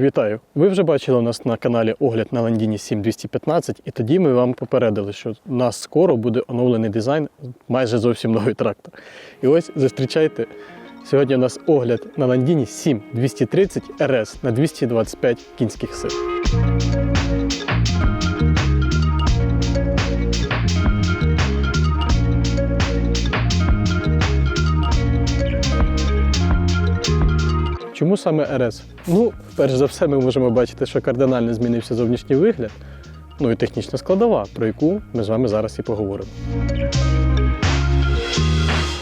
Вітаю! Ви вже бачили у нас на каналі огляд на Landini 7215, і тоді ми вам попередили, що у нас скоро буде оновлений дизайн, майже зовсім новий трактор. І ось зустрічайте. Сьогодні у нас огляд на Landini 7230 RS на 225 кінських сил. Чому саме РС? Ну, перш за все, ми можемо бачити, що кардинально змінився зовнішній вигляд, ну і технічна складова, про яку ми з вами зараз і поговоримо.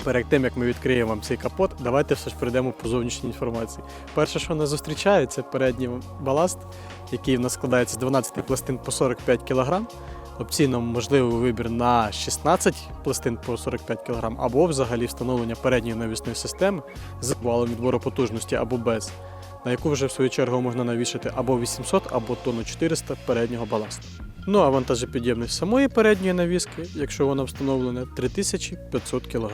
Перед тим, як ми відкриємо вам цей капот, давайте все ж перейдемо по зовнішній інформації. Перше, що нас зустрічає, це передній баласт, який в нас складається з 12 пластин по 45 кг. Опційно можливий вибір на 16 пластин по 45 кг, або взагалі встановлення передньої навісної системи з валом відбору потужності або без, на яку вже в свою чергу можна навішати або 800, або тонну 400 переднього баласту. Ну а вантажопідємність самої передньої навіски, якщо вона встановлена, 3500 кг.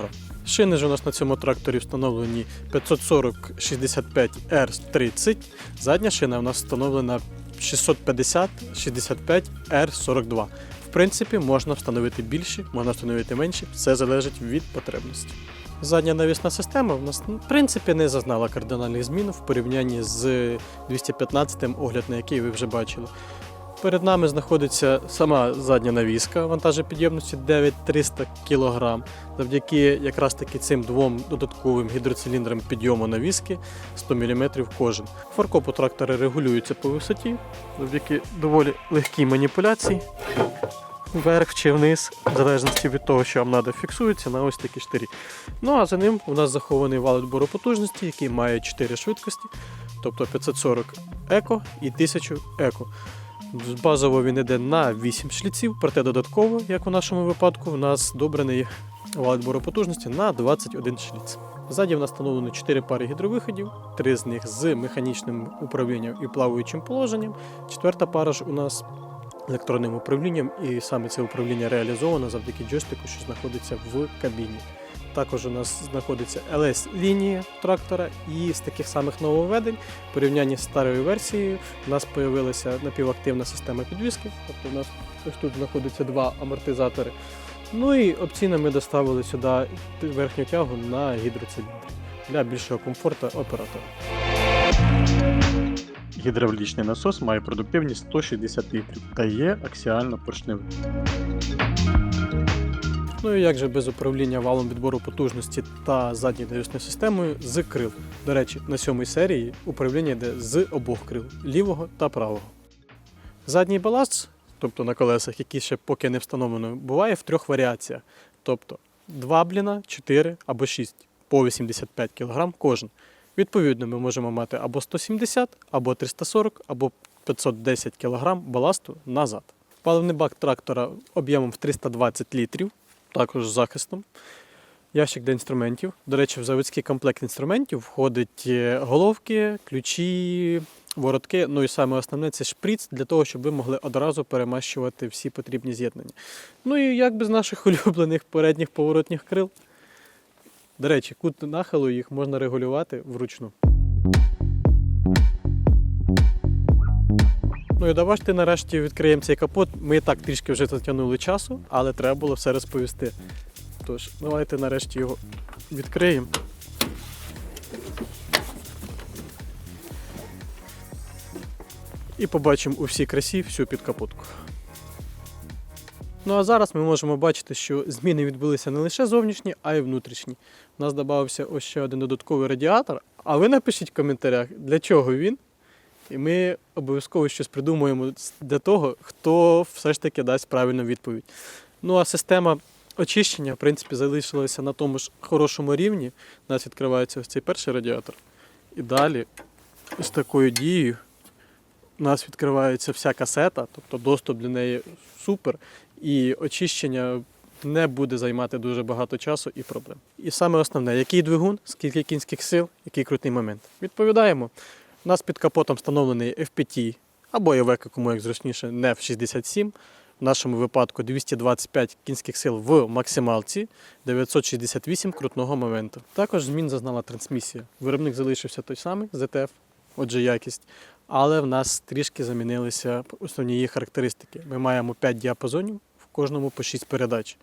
Шини ж у нас на цьому тракторі встановлені 540-65R30. Задня шина у нас встановлена 650-65R42. В принципі, можна встановити більші, можна встановити менші, все залежить від потребності. Задня навісна система в нас в принципі не зазнала кардинальних змін в порівнянні з 215 огляд, на який ви вже бачили. Перед нами знаходиться сама задня навіска вантажопідємності 9300 кг. Завдяки якраз таки цим двом додатковим гідроциліндрам підйому навіски 100 мм кожен. Фаркоп у трактора регулюється по висоті завдяки доволі легкій маніпуляції. Вверх чи вниз, в залежності від того, що вам треба, фіксується на ось такі штирі. Ну а за ним у нас захований вал відбору потужності, який має 4 швидкості, тобто 540 еко і 1000 еко. Базово він йде на 8 шліців, проте додатково, як у нашому випадку, у нас добраний вал відбору потужності на 21 шліц. Ззаді в нас встановлено 4 пари гідровиходів, 3 з них з механічним управлінням і плаваючим положенням. Четверта пара ж у нас електронним управлінням, і саме це управління реалізовано завдяки джойстику, що знаходиться в кабіні. Також у нас знаходиться LS-лінія трактора, і з таких самих нововведень, в порівнянні з старою версією, у нас з'явилася напівактивна система підвіски. Тобто у нас ось тут знаходиться два амортизатори. Ну і опційно ми доставили сюди верхню тягу на гідроциліндр для більшого комфорту оператора. Гідравлічний насос має продуктивність 160 літрів та є аксіально поршневим. Ну і як же без управління валом відбору потужності та задньою навісною системою з крил. До речі, на сьомій серії управління йде з обох крил лівого та правого. Задній баласт, тобто на колесах, який ще поки не встановлено, буває в трьох варіаціях. Тобто 2 бліна, 4 або 6 по 85 кг кожен. Відповідно, ми можемо мати або 170, або 340, або 510 кг баласту назад. Паливний бак трактора об'ємом в 320 літрів, також з захистом. Ящик для інструментів. До речі, в заводський комплект інструментів входить е, головки, ключі, воротки. Ну і саме основне це шприц для того, щоб ви могли одразу перемащувати всі потрібні з'єднання. Ну і як без наших улюблених передніх поворотних крил. До речі, кут нахилу їх можна регулювати вручну. Ну і давайте нарешті відкриємо цей капот. Ми і так трішки вже затягнули часу, але треба було все розповісти. Тож, давайте нарешті його відкриємо. І побачимо у всій красі всю підкапотку. Ну а зараз ми можемо бачити, що зміни відбулися не лише зовнішні, а й внутрішні. У нас додався ось ще один додатковий радіатор. А ви напишіть в коментарях, для чого він. І ми обов'язково щось придумаємо для того, хто все ж таки дасть правильну відповідь. Ну а система очищення, в принципі, залишилася на тому ж хорошому рівні. У нас відкривається ось цей перший радіатор. І далі, з такою дією, у нас відкривається вся касета, тобто доступ до неї супер, і очищення не буде займати дуже багато часу і проблем. І саме основне, який двигун, скільки кінських сил, який крутий момент. Відповідаємо. У нас під капотом встановлений FPT або ЄВК, кому як зручніше, NEF 67. В нашому випадку 225 кінських сил в максималці, 968 крутного моменту. Також змін зазнала трансмісія. Виробник залишився той самий ZF отже якість. Але в нас трішки замінилися основні її характеристики. Ми маємо 5 діапазонів, в кожному по 6 передач.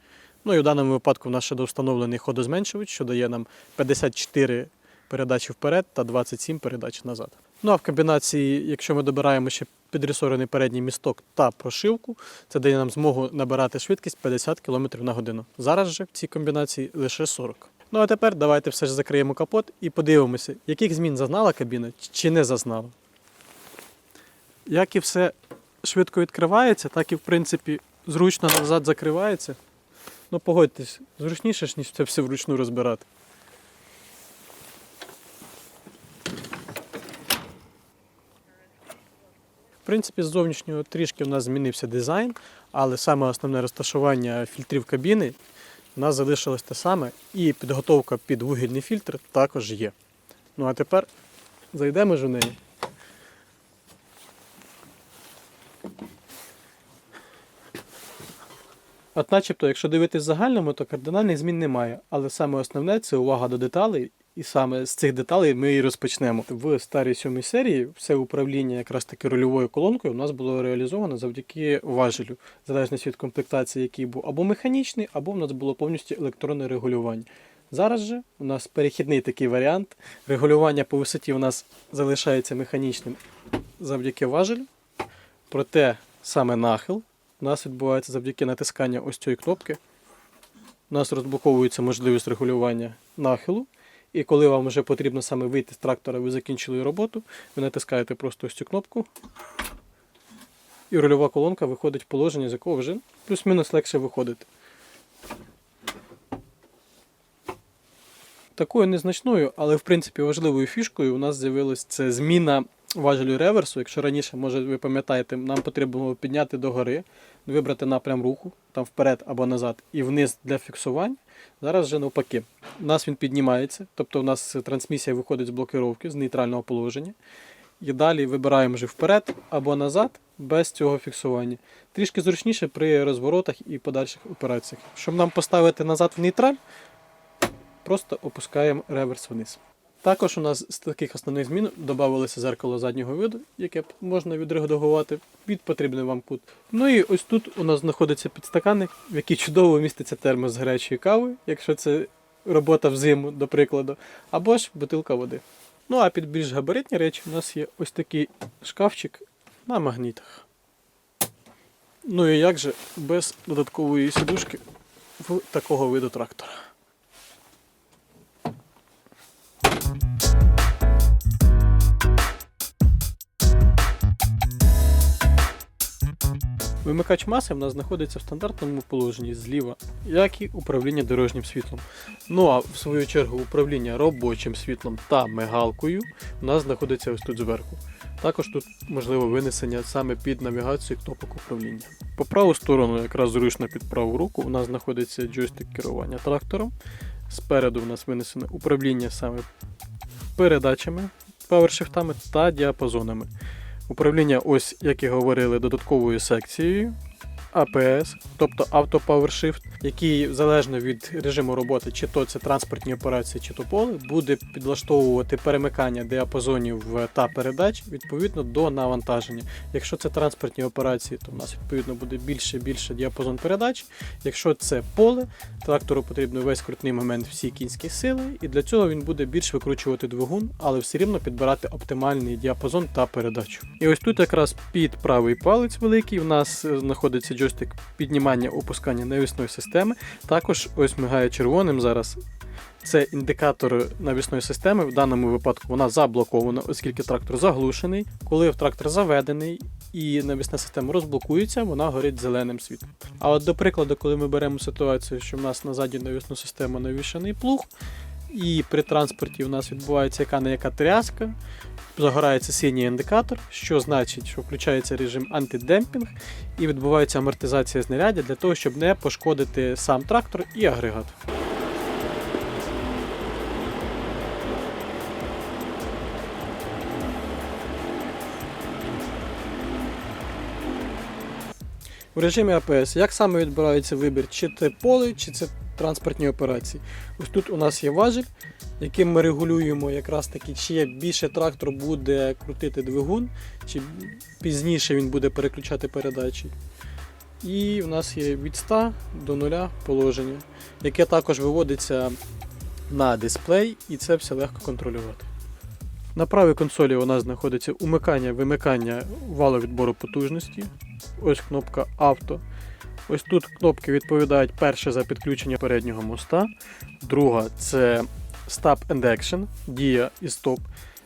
Ну і в даному випадку в нас ще довстановлений ходозменшувач, що дає нам 54 передачі вперед та 27 передач назад. Ну а в комбінації, якщо ми добираємо ще підресорений передній місток та прошивку, це дає нам змогу набирати швидкість 50 км на годину. Зараз же в цій комбінації лише 40. Ну а тепер давайте все ж закриємо капот і подивимося, яких змін зазнала кабіна чи не зазнала. Як і все швидко відкривається, так і в принципі зручно назад закривається. Ну погодьтесь, зручніше ж, ніж це все вручну розбирати. Принципі, з зовнішнього трішки у нас змінився дизайн, але саме основне розташування фільтрів кабіни у нас залишилось те саме, і підготовка під вугільний фільтр також є. Ну а тепер зайдемо ж у неї. От начебто, якщо дивитись загальному, то кардинальних змін немає. Але саме основне це увага до деталей, і саме з цих деталей ми і розпочнемо. В старій сьомій серії все управління якраз таки рульовою колонкою у нас було реалізовано завдяки важелю, в залежності від комплектації, який був або механічний, або в нас було повністю електронне регулювання. Зараз же у нас перехідний такий варіант. Регулювання по висоті у нас залишається механічним завдяки важелю. Проте саме нахил у нас відбувається завдяки натисканню ось цієї кнопки. У нас розблоковується можливість регулювання нахилу. І коли вам вже потрібно саме вийти з трактора, ви закінчили роботу, ви натискаєте просто ось цю кнопку. І рульова колонка виходить в положення, з якого вже плюс-мінус легше виходити. Такою незначною, але в принципі важливою фішкою у нас з'явилась це зміна важелю реверсу. Якщо раніше, може, ви пам'ятаєте, нам потрібно було підняти догори, вибрати напрям руху, там вперед або назад, і вниз для фіксувань. Зараз вже навпаки. У нас він піднімається, тобто у нас трансмісія виходить з блокировки, з нейтрального положення. І далі вибираємо вже вперед або назад без цього фіксування. Трішки зручніше при розворотах і подальших операціях. Щоб нам поставити назад в нейтраль, просто опускаємо реверс вниз. Також у нас з таких основних змін додавалося зеркало заднього виду, яке можна відредагувати під потрібний вам кут. Ну і ось тут у нас знаходиться підстаканник, в який чудово міститься термос з гарячої кави, якщо це робота взиму, до прикладу, або ж бутилка води. Ну а під більш габаритні речі у нас є ось такий шкафчик на магнітах. Ну і як же без додаткової сідушки в такого виду трактора. Вимикач маси в нас знаходиться в стандартному положенні зліва, як і управління дорожнім світлом. Ну а в свою чергу управління робочим світлом та мигалкою у нас знаходиться ось тут зверху. Також тут можливо винесення саме під навігацію кнопок управління. По праву сторону, якраз зручно під праву руку, у нас знаходиться джойстик керування трактором. Спереду у нас винесено управління саме передачами, павершифтами та діапазонами. Управління, ось, як і говорили, додатковою секцією APS, тобто Auto Power Shift, який залежно від режиму роботи, чи то це транспортні операції, чи то поле, буде підлаштовувати перемикання діапазонів та передач відповідно до навантаження. Якщо це транспортні операції, то в нас відповідно буде більше і більше діапазон передач. Якщо це поле, трактору потрібно весь крутний момент всі кінські сили, і для цього він буде більш викручувати двигун, але все рівно підбирати оптимальний діапазон та передачу. І ось тут якраз під правий палець великий в нас е, знаходиться джойстик піднімання опускання навісної системи. Також ось мигає червоним зараз. Це індикатор навісної системи. В даному випадку вона заблокована, оскільки трактор заглушений. Коли трактор заведений і навісна система розблокується, вона горить зеленим світлом. А от до прикладу, коли ми беремо ситуацію, що в нас на задню навісну систему навішаний плуг, і при транспорті у нас відбувається яка не яка тряска, загорається синій індикатор, що значить, що включається режим антидемпінг і відбувається амортизація знаряддя для того, щоб не пошкодити сам трактор і агрегат. В режимі APS як саме відбирається вибір, чи це поле, чи це транспортні операції. Ось тут у нас є важіль, яким ми регулюємо якраз таки, чи більше трактор буде крутити двигун, чи пізніше він буде переключати передачі. І в нас є від 100 до 0 положення, яке також виводиться на дисплей, і це все легко контролювати. На правій консолі у нас знаходиться умикання, вимикання валу відбору потужності. Ось кнопка авто. Ось тут кнопки відповідають перше за підключення переднього моста, друга це Stop and Action, дія і стоп.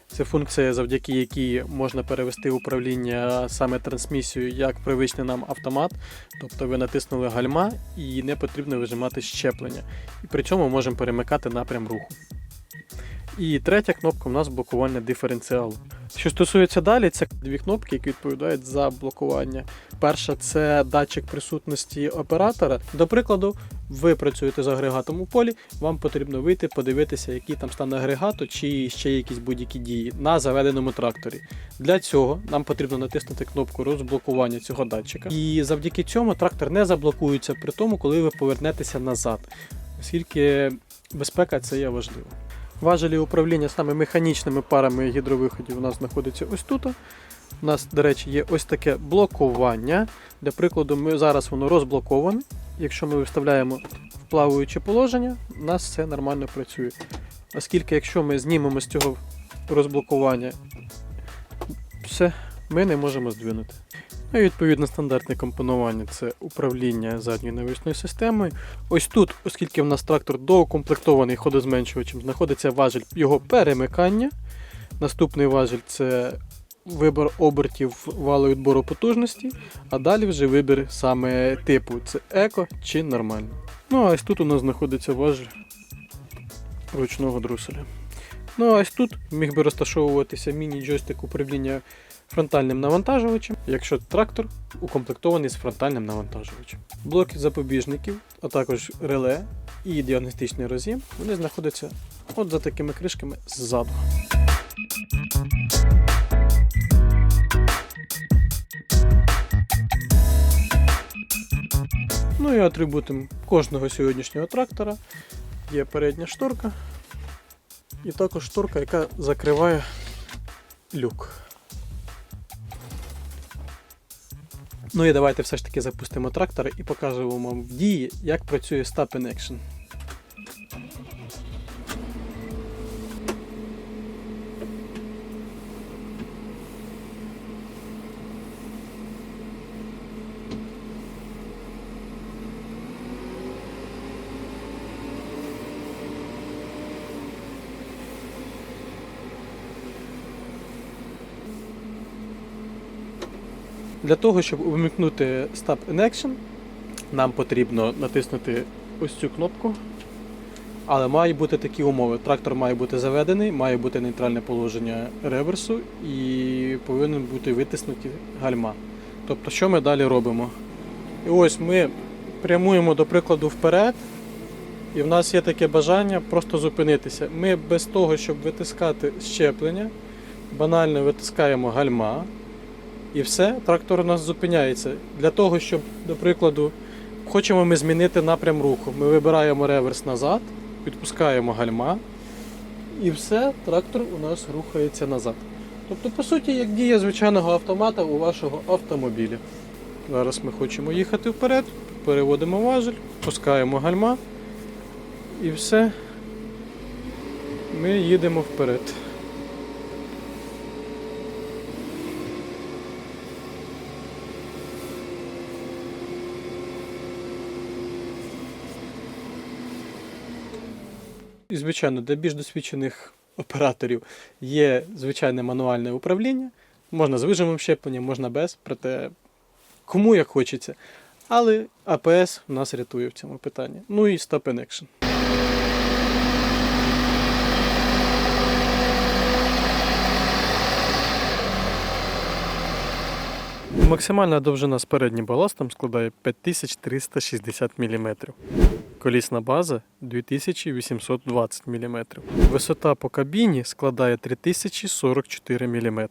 Це функція, завдяки якій можна перевести управління саме трансмісією як привичний нам автомат. Тобто ви натиснули гальма і не потрібно вижимати щеплення. І при цьому можемо перемикати напрям руху. І третя кнопка у нас блокування диференціалу. Що стосується далі, це дві кнопки, які відповідають за блокування. Перша це датчик присутності оператора. До прикладу, ви працюєте з агрегатом у полі, вам потрібно вийти, подивитися, який там стан агрегату, чи ще якісь будь-які дії на заведеному тракторі. Для цього нам потрібно натиснути кнопку розблокування цього датчика. І завдяки цьому трактор не заблокується при тому, коли ви повернетеся назад, оскільки безпека це є важливо. Важелі управління саме механічними парами гідровиходів у нас знаходиться ось тут. У нас, до речі, є ось таке блокування. Для прикладу, ми зараз воно розблоковане. Якщо ми виставляємо в плаваюче положення, у нас все нормально працює. Оскільки, якщо ми знімемо з цього розблокування, все, ми не можемо здвинути. Ну відповідно стандартне компонування це управління задньою навісною системою. Ось тут, оскільки в нас трактор доукомплектований ходозменшувачем, знаходиться важіль його перемикання. Наступний важіль це вибір обертів валу відбору потужності, а далі вже вибір саме типу це еко чи нормально. Ну а ось тут у нас знаходиться важіль ручного друселя. Ну а ось тут міг би розташовуватися міні-джойстик управління фронтальним навантажувачем, якщо трактор укомплектований з фронтальним навантажувачем. Блоки запобіжників, а також реле і діагностичний роз'єм, вони знаходяться от за такими кришками ззаду. Ну і атрибутом кожного сьогоднішнього трактора є передня шторка і також шторка, яка закриває люк. Ну і давайте все ж таки запустимо трактор і покажемо вам в дії, як працює Stop in Action. Для того, щоб увімкнути Stop in Action, нам потрібно натиснути ось цю кнопку. Але мають бути такі умови. Трактор має бути заведений, має бути нейтральне положення реверсу і повинен бути витиснуті гальма. Тобто, що ми далі робимо? І ось ми прямуємо, до прикладу, вперед, і в нас є таке бажання просто зупинитися. Ми без того, щоб витискати щеплення, банально витискаємо гальма. І все, трактор у нас зупиняється. Для того, щоб, до прикладу, хочемо ми змінити напрям руху. Ми вибираємо реверс назад, відпускаємо гальма, і все, трактор у нас рухається назад. Тобто, по суті, як дія звичайного автомата у вашого автомобіля. Зараз ми хочемо їхати вперед, переводимо важель, пускаємо гальма і все. Ми їдемо вперед. І, звичайно, для більш досвідчених операторів є звичайне мануальне управління. Можна з вижимом щеплення, можна без, проте кому як хочеться. Але АПС нас рятує в цьому питанні. Ну і Stop and Action. Максимальна довжина з переднім баластом складає 5360 мм. Колісна база 2820 мм. Висота по кабіні складає 3044 мм.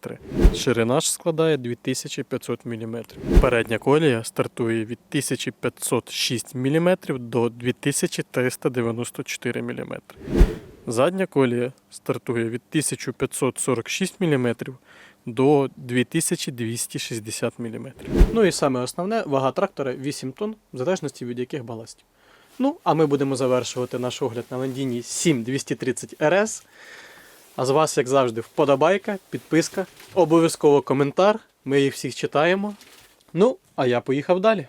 Ширина ж складає 2500 мм. Передня колія стартує від 1506 мм до 2394 мм. Задня колія стартує від 1546 мм до 2260 мм. Ну і саме основне, вага трактора 8 тонн, в залежності від яких баластів. Ну, а ми будемо завершувати наш огляд на Ландіні 7230 RS. А з вас, як завжди, вподобайка, підписка, обов'язково коментар. Ми їх всіх читаємо. Ну, а я поїхав далі.